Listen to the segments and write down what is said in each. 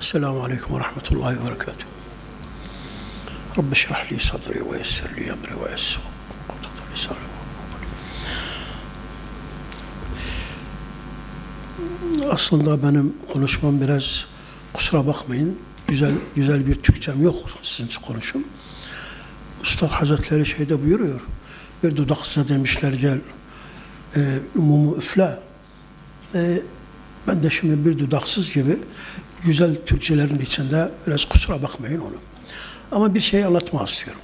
Ve Rahmetullahi ve Berekatuhu. Rabbi şrah li sadri ve yessir li emri ve yessir. Aslında benim konuşmam biraz kusura bakmayın. Güzel güzel bir Türkçem yok sizin konuşum. Üstad Hazretleri şeyde buyuruyor. Bir dudaksıza demişler gel e, mumu üfle. E, ben de şimdi bir dudaksız gibi güzel Türkçelerin içinde biraz kusura bakmayın onu. Ama bir şey anlatmak istiyorum.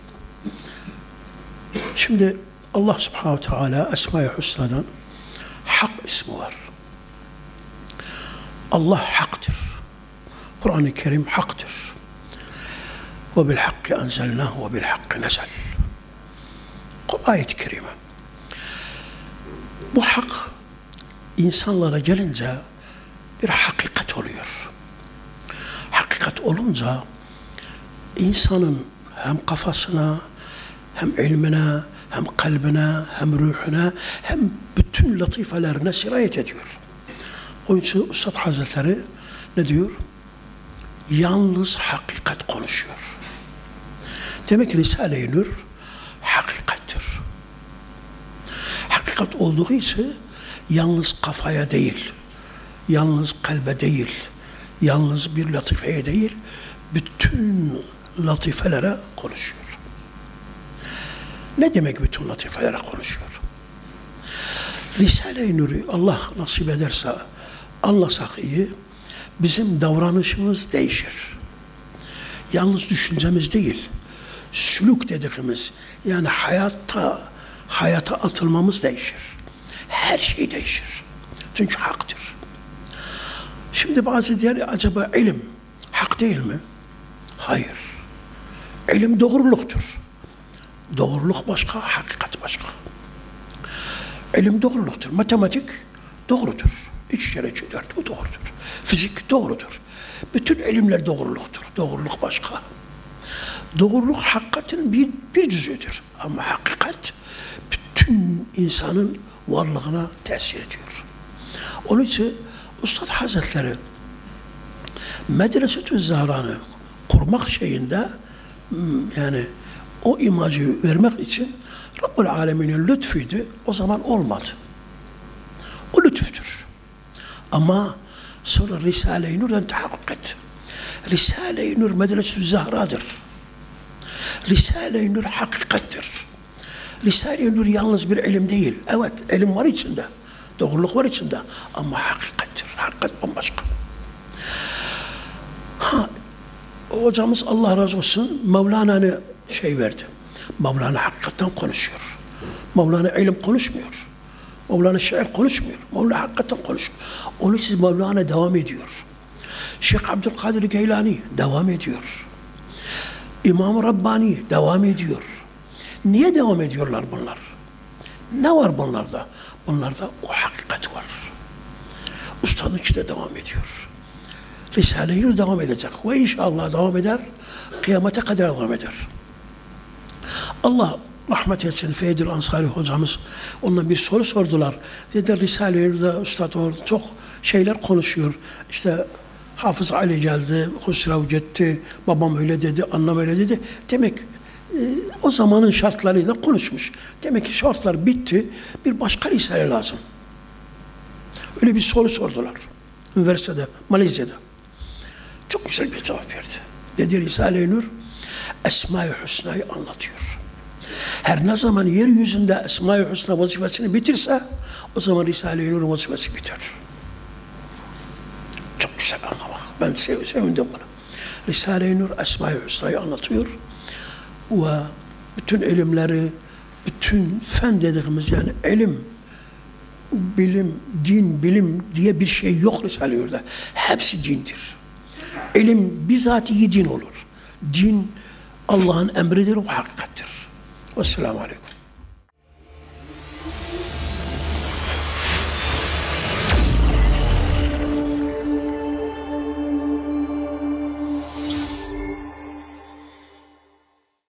Şimdi Allah Subhanahu Teala Esma-i Hüsna'dan Hak ismi var. Allah haktır. Kur'an-ı Kerim haktır. Ve bil hakkı enzelnahu ve bil hakkı nezel. Ayet-i Kerime. Bu hak insanlara gelince bir hakikat oluyor. Hakikat olunca insanın hem kafasına, hem ilmine, hem kalbine, hem ruhuna, hem bütün latifelerine sirayet ediyor. Onun için Üstad Hazretleri ne diyor? Yalnız hakikat konuşuyor. Demek ki Risale-i Nur hakikattir. Hakikat olduğu için yalnız kafaya değil, yalnız kalbe değil, yalnız bir latifeye değil, bütün latifelere konuşuyor. Ne demek bütün latifelere konuşuyor? Risale-i Nur'u Allah nasip ederse anlasak iyi, bizim davranışımız değişir. Yalnız düşüncemiz değil, sülük dediğimiz, yani hayatta, hayata atılmamız değişir. Her şey değişir. Çünkü haktır. Şimdi bazı diğer acaba ilim hak değil mi? Hayır. İlim doğruluktur. Doğruluk başka, hakikat başka. İlim doğruluktur. Matematik doğrudur. İç kere iki dört bu doğrudur. Fizik doğrudur. Bütün ilimler doğruluktur. Doğruluk başka. Doğruluk hakikatin bir, bir cüzüdür. Ama hakikat bütün insanın varlığına tesir ediyor. Onun için Üstad Hazretleri Medresetü Zahra'nı kurmak şeyinde yani o imajı vermek için Rabbul Alemin'in lütfuydu. O zaman olmadı. O lütüftür. Ama sonra Risale-i Nur'dan tahakkuk etti. Risale-i Nur Medresetü Zahra'dır. Risale-i Nur hakikattir. Risale-i Nur yalnız bir ilim değil. Evet, ilim var içinde. Doğruluk var içinde. Ama hakikattir. Hakikat bambaşka. Ha, hocamız Allah razı olsun Mevlana'nı şey verdi. Mevlana hakikaten konuşuyor. Mevlana ilim konuşmuyor. Mevlana şiir konuşmuyor. Mevlana hakikaten konuşuyor. Onun için Mevlana devam ediyor. Şeyh Abdülkadir Geylani devam ediyor. İmam Rabbani devam ediyor. Niye devam ediyorlar bunlar? Ne var bunlarda? Bunlarda o hakikat var. Ustadınki de devam ediyor. Risale-i devam edecek. Ve inşallah devam eder. Kıyamete kadar devam eder. Allah rahmet etsin Feydül Ansari hocamız. Ondan bir soru sordular. Dedi Risale-i Üstad orada çok şeyler konuşuyor. İşte Hafız Ali geldi, Husrev gitti, babam öyle dedi, annem öyle dedi. Demek o zamanın şartlarıyla konuşmuş. Demek ki şartlar bitti, bir başka risale lazım. Öyle bir soru sordular. Üniversitede, Malezya'da. Çok güzel bir cevap verdi. Dedi Risale-i Nur, Esma-i Hüsna'yı anlatıyor. Her ne zaman yeryüzünde Esma-i Hüsna vazifesini bitirse, o zaman Risale-i Nur'un vazifesi biter. Çok güzel anlamak. Ben sev sevindim buna. Risale-i Nur Esma-i Hüsna'yı anlatıyor. Ve bütün ilimleri, bütün fen dediğimiz yani ilim, bilim, din, bilim diye bir şey yok Risale-i. Hepsi dindir. İlim bizatihi din olur. Din Allah'ın emridir, o hakikattir. Vesselamu Aleyküm.